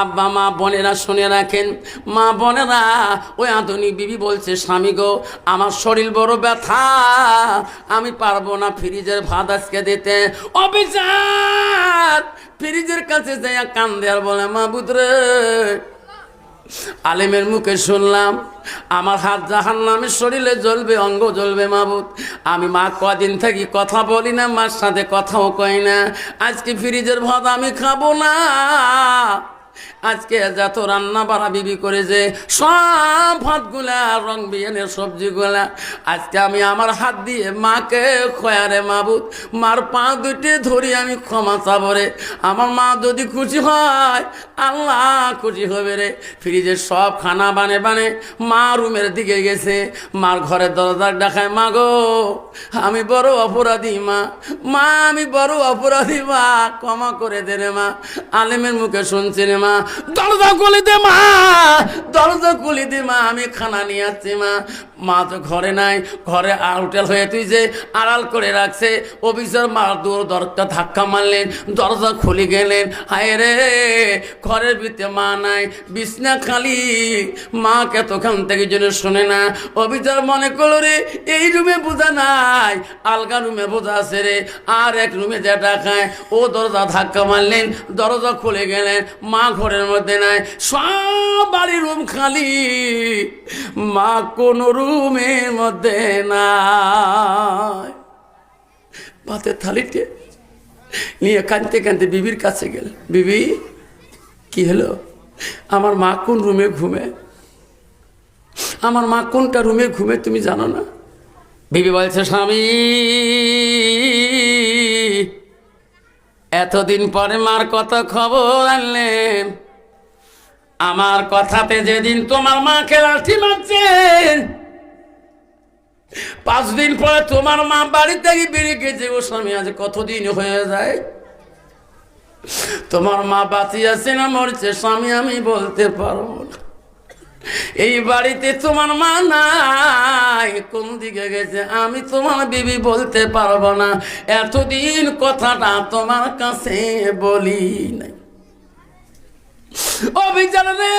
আব্বা, মা, বোনেরা শুনে রাখেন। মা, বোনেরা, ওই আধুনিক বিবি বলছে, স্বামী গো, আমার শরীর বড় ব্যথা। আমি পারব না ফ্রিজের ভাত আজকে দিতে। অবিচার ফ্রিজের কাছে যাইয়া কান্দে আর বলে মা বুদরে আলেমের মুখে শুনলাম, আমার হাত জাহান নামে শরীরে জ্বলবে, অঙ্গ জ্বলবে, মাবুদ। আমি মা কদিন থাকি কথা বলি না, মার সাথে কথাও কই না। আজকে ফ্রিজের ভাত আমি খাব না। আজকে যত রান্না বাড়া বিবি করে যে সব ভাতগুলা, রং বিয়ানের সবজিগুলা। আজকে আমি আমার হাত দিয়ে মাকে খয়ারে মাবুদ, মার পা দুটি ধরি আমি ক্ষমা চাবো রে। আমার মা যদি খুশি হয়, আল্লাহ খুশি হবে রে। ফ্রিজের সব খানা বানে বানে মা রুমের দিকে গেছে, মার ঘরের দরজার ডাকায় মা গো, আমি বড় অপরাধী মা মা আমি বড় অপরাধী মা, ক্ষমা করে দে রে মা। আলেমের মুখে শুনছি রে মা। দরজা খুলি দে মা। দরজা খুলি দে মা আমি খানা নিয়ে আসছি মা। মা তো ঘরে নাই, ঘরে আউটেল হয়ে তুই যে আড়াল করে রাখছে। অফিসার মা দূর দরজা ধাক্কা মারলেন, দরজা খুলে গেলেন। হায় রে, ঘরের ভিতরে মা নাই, বিছনা খালি। মা কতক্ষণ থেকে জন্য শোনে না। অফিসার মনে করল রে, এই রুমে বোঝা নাই, আলগা রুমে বোঝা আছে রে। আর এক রুমে যেটা খায় ও দরজা ধাক্কা মারলেন, দরজা খুলে গেলেন। মা ঘরের মধ্যে নাই, সব বাড়ির রুম খালি। মা কোন রুমের মধ্যে নাই। ভাতের থালিতে নিয়ে কাঁদতে কাঁদতে বিবির কাছে গেল। বিবি, কি হলো? আমার মা কোন রুমে ঘুমে? আমার মা কোনটা রুমে ঘুমে তুমি জানো না? বিবি বলছে, স্বামী, এতদিন পরে মার কত খবর আনলেন? আমার কথাতে যেদিন তোমার মাকে লাঠি মারছেন পাঁচ দিন পরে তোমার মা বাড়ি থেকে বেরিয়ে গেছে ও স্বামী আজ কতদিন হয়ে যায়? তোমার মা বাঁচি আছে না মরছে, স্বামী আমি বলতে পারব এই বাড়িতে তোমার মা নাই, কোন দিকে গেছে আমি তোমার বিবি বলতে পারব না। এতদিন কথাটা তোমার কাছে বলি নাই। অভিযান রে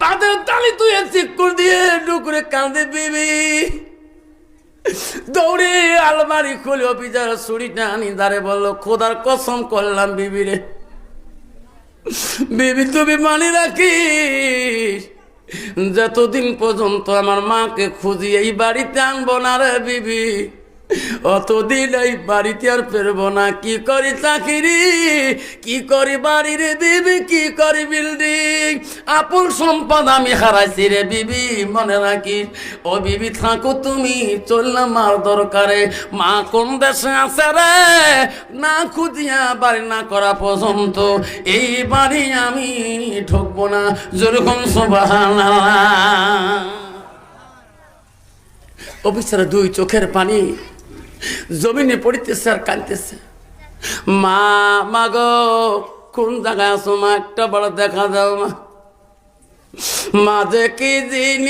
পাদের তালি তুই চিকুর দিয়ে ডুকরে কাঁদে বিবি। দৌড়ে আলমারি খুলে অফিসার ছুরিটা আনি দাঁড়ে বলল, খোদার কসম করলাম বিবিরে বিবি, তুমি মানি রাখিস। যতদিন পর্যন্ত আমার মাকে খুঁজি এই বাড়িতে আনব না রে বিবি। অতদিন এই বাড়িতে আর ফেরব না। কি করি চাকরি? কি করি বাড়ি রে বিবি? কি করি বিল্ডিং? আপন সম্পদ আমি হারাইছি রে বিবি, মনে রাখিস? ও বিবি, থাকো তুমি চললাম আর দরকারে। মা কোন দেশে আছে রে? না খুঁজিয়া বাড়ি না করা পর্যন্ত। এই বাড়ি আমি ঢুকবো না। যেরকম সবাহ অফিসার, দুই চোখের পানি। জমিনে পড়িতেছে আর কাঁদতেছে। মা মা গো, কোন জায়গায় আছো? মা, একটা বড় দেখা দাও মা। মাঝে কি জিনিস?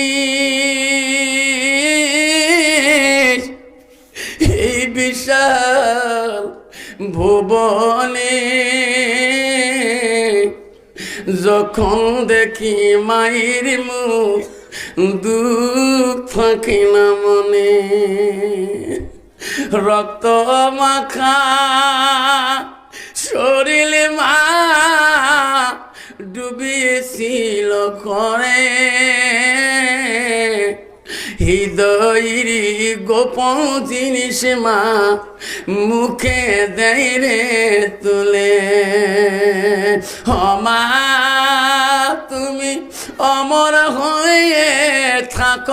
এই বিশাল ভুবনে যখন দেখি মায়ের মুখ দুঃখ থাকে না মনে। রক্ত মাখা, শরীরে মা ডুবিয়েছিল করে হৃদয়ের গোপন জিনিস মা মুখে দেয় রে তুলে। মা তুমি অমর হয়ে থাক।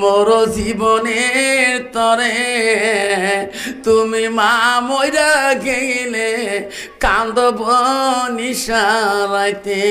মোর জীবনের তরে তুমি মা ময়রা গেলে কান্দব নিশারাইতে